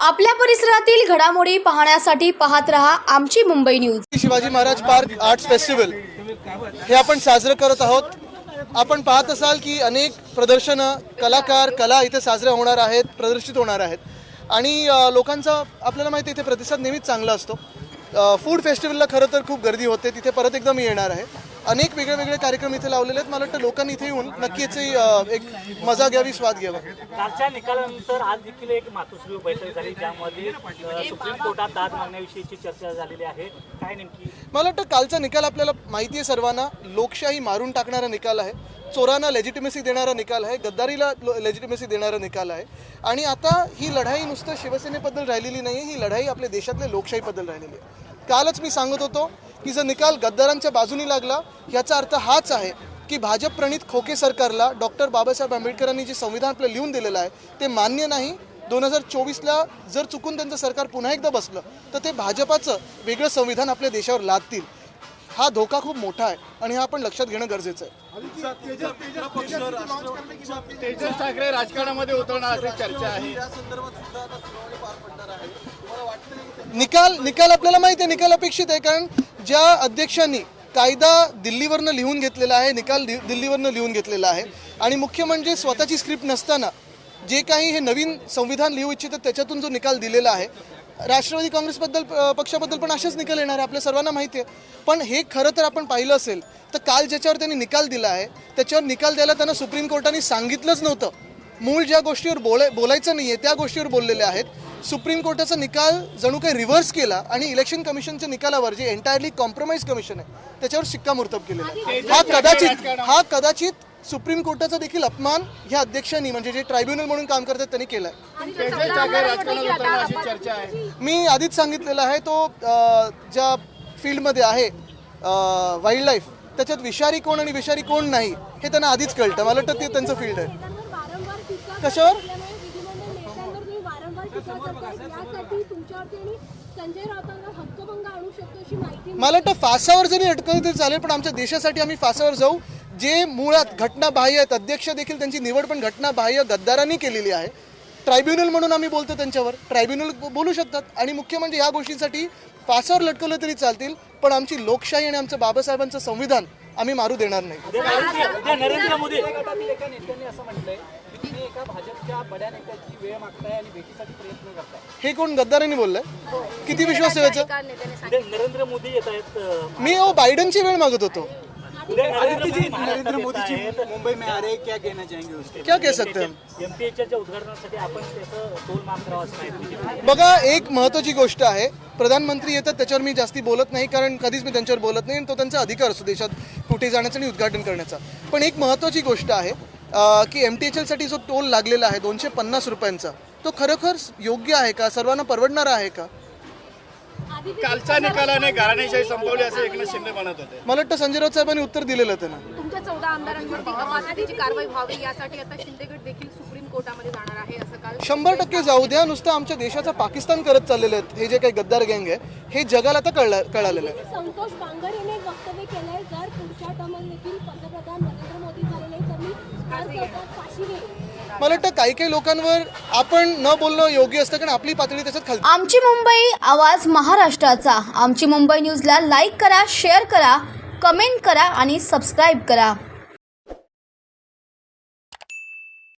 आपल्या परिसरातील घडामोडी पाहण्यासाठी पाहत रहा आमची Mumbai news. Shivaji Maharaj park arts festival. हे आपण साजरं करत आहोत. आपण पाहत असाल की अनेक प्रदर्शनं कलाकार कला इथे साजरे होणार आहेत प्रदर्शित होणार आहेत. आणि लोकांचा आपल्याला माहिती आहे इथे प्रतिसाद नेहमीच चांगला असतो. फूड फेस्टिवलला खरं तर खूप गर्दी होते. तिथे परत एकदा मी येणार आहे. अनेक वेगळे वेगळे कार्यक्रम इथे लावलेले आहेत. मला वाटतं लोकांनी इथे येऊन नक्की याची एक मजा घ्यावी स्वाद घ्यावा. कालच्या निकालानंतर आज देखील एक मातोश्री बैठक झाली ज्यामध्ये सुप्रीम कोर्टात दाद मागण्याविषयीची चर्चा झालेली आहे. काय नेमकी? मला वाटतं कालचा निकाल आपल्याला माहिती आहे सर्वांना. लोकशाही मारून टाकणारा निकाल आहे. चोरांना लेजिटिमेसी देणारा निकाल आहे. गद्दारीला लेजिटिमेसी देणारा निकाल आहे. आणि आता ही लढाई नुसतं शिवसेनेबद्दल राहिलेली नाही ही लढाई आपल्या देशातल्या लोकशाहीबद्दल राहिलेली आहे. कालच मी सांगत होतो की जर निकाल गद्दारांच्या बाजूनी लागला याचा अर्थ हाच आहे की भाजप प्रणित खोके सरकारला डॉक्टर बाबासाहेब आंबेडकरांनी जे संविधान आपलं लिहून दिलेलं आहे ते मान्य नाही. दोन हजार चोवीसला जर चुकून त्यांचं सरकार पुन्हा एकदा बसलं तर ते भाजपाचं वेगळं संविधान आपल्या देशावर लादतील. हा धोका खूप मोठा आहे आणि हा आपण लक्षात घेणं गरजेचं आहे. तेजस ठाकरे राजकारणामध्ये उतरणार अशी चर्चा आहे. निकाल निकाल आपल्याला माहिती आहे निकाल अपेक्षित आहे कारण ज्या अध्यक्षांनी कायदा दिल्लीवरनं लिहून घेतलेला आहे निकाल दि- दिल्लीवरनं लिहून घेतलेला आहे आणि मुख्य म्हणजे स्वतःची स्क्रिप्ट नसताना जे काही हे नवीन संविधान लिहू इच्छितं त्याच्यातून जो निकाल दिलेला आहे राष्ट्रवादी काँग्रेसबद्दल पक्षाबद्दल पण असेच निकाल येणार आहे आपल्या सर्वांना माहिती आहे. पण हे खरं तर आपण पाहिलं असेल तर काल ज्याच्यावर त्यांनी निकाल दिला आहे त्याच्यावर निकाल द्यायला त्यांना सुप्रीम कोर्टाने सांगितलंच नव्हतं. मूळ ज्या गोष्टीवर बोलाय बोलायचं नाही आहे त्या गोष्टीवर बोललेले आहेत. सुप्रीम कोर्टाचा निकाल जणू काही रिव्हर्स केला आणि इलेक्शन कमिशनच्या निकालावर जे एंटायरली कॉम्प्रोमाइज कमिशन आहे त्याच्यावर शिक्कामोर्तब केलेला आहे. हा कदाचित हा कदाचित सुप्रीम कोर्टाचा देखील अपमान ह्या अध्यक्षांनी म्हणजे जे ट्रायब्युनल म्हणून काम करतात त्यांनी केलाय मी आधीच सांगितलेलं आहे तो ज्या फील्डमध्ये आहे वाईल्ड लाईफ त्याच्यात विषारी कोण आणि विषारी कोण नाही हे त्यांना आधीच कळतं. मला वाटतं ते त्यांचं फील्ड आहे. कशावर? मला वाटतं फासावर जरी अटकलं तरी चालेल पण आमच्या देशासाठी आम्ही फासावर जाऊ. जे मुळात घटनाबाह्य आहेत अध्यक्ष देखील त्यांची निवड पण घटनाबाह्य गद्दारांनी केलेली आहे. ट्रायब्युनल म्हणून आम्ही बोलतो त्यांच्यावर. ट्रायब्युनल बोलू शकतात. आणि मुख्य म्हणजे या गोष्टींसाठी फासावर लटकवलं तरी चालतील पण आमची लोकशाही आणि आमचं बाबासाहेबांचं संविधान आम्ही मारू देणार नाही. नरेंद्र मोदी. एका नेत्यांनी असं म्हटलंय की तुम्ही एका भाजपच्या बड्या नेत्याची वेळ मागताय आणि भेटीसाठी प्रयत्न करताय. हे कोण गद्दारांनी बोललंय? किती विश्वास ठेवायचा? नरेंद्र मोदी येत आहेत मी अहो बायडनची वेळ मागत होतो. नरेंद्र मोदी मुंबई में आ रहे क्या कहना चाहेंगे उसके? क्या कह सकते हम एमपीएच्या उद्घाटनासाठी आपण त्याचं टोल माफ करावं बघा एक महत्वाची गोष्ट आहे. प्रधानमंत्री येतात त्याच्यावर मी जास्ती बोलत नाही कारण कधीच मी त्यांच्यावर बोलत नाही आणि तो त्यांचा अधिकार असतो देशात कुठे जाण्याचा आणि उद्घाटन करण्याचा. पण एक महत्वाची गोष्ट आहे की एम टी एच एलसाठी जो टोल लागलेला आहे दोनशे पन्नास रुपयांचा तो खरोखर योग्य आहे का? सर्वांना परवडणारा आहे का? कालच्या निकालाने घराणेशाही संपवली असे एकनाथ शिंदे म्हणत होते. मला वाटतं संजय राऊत साहेबांनी उत्तर दिलेलं त्यांना तुमच्या चौदा आमदारांवरती अपात्रतेची कारवाई व्हावी यासाठी आता शिंदेगड देखील सुप्रीम कोर्टामध्ये जाणार आहे असं काल शंभर टक्के जाऊ द्या नुसतं आमच्या देशाचा पाकिस्तान करत चाललेले आहेत हे जे काही गद्दार गँग आहे हे जगाला आता कळलं कळालेलं आहे. संतोष बांगर यांनी एक वक्तव्य केलंय जर पुढच्या टर्मला देखील पंतप्रधान नरेंद्र मोदी झाले नाही तर मी फाशी घेईन. मला वाटतं काही काही लोकांवर आपण न बोलणं योग्य असतं कारण आपली पातळी त्याच्यात खाली आमची मुंबई आवाज महाराष्ट्राचा. आमची मुंबई न्यूजला लाईक करा शेअर करा कमेंट करा आणि सबस्क्राईब करा.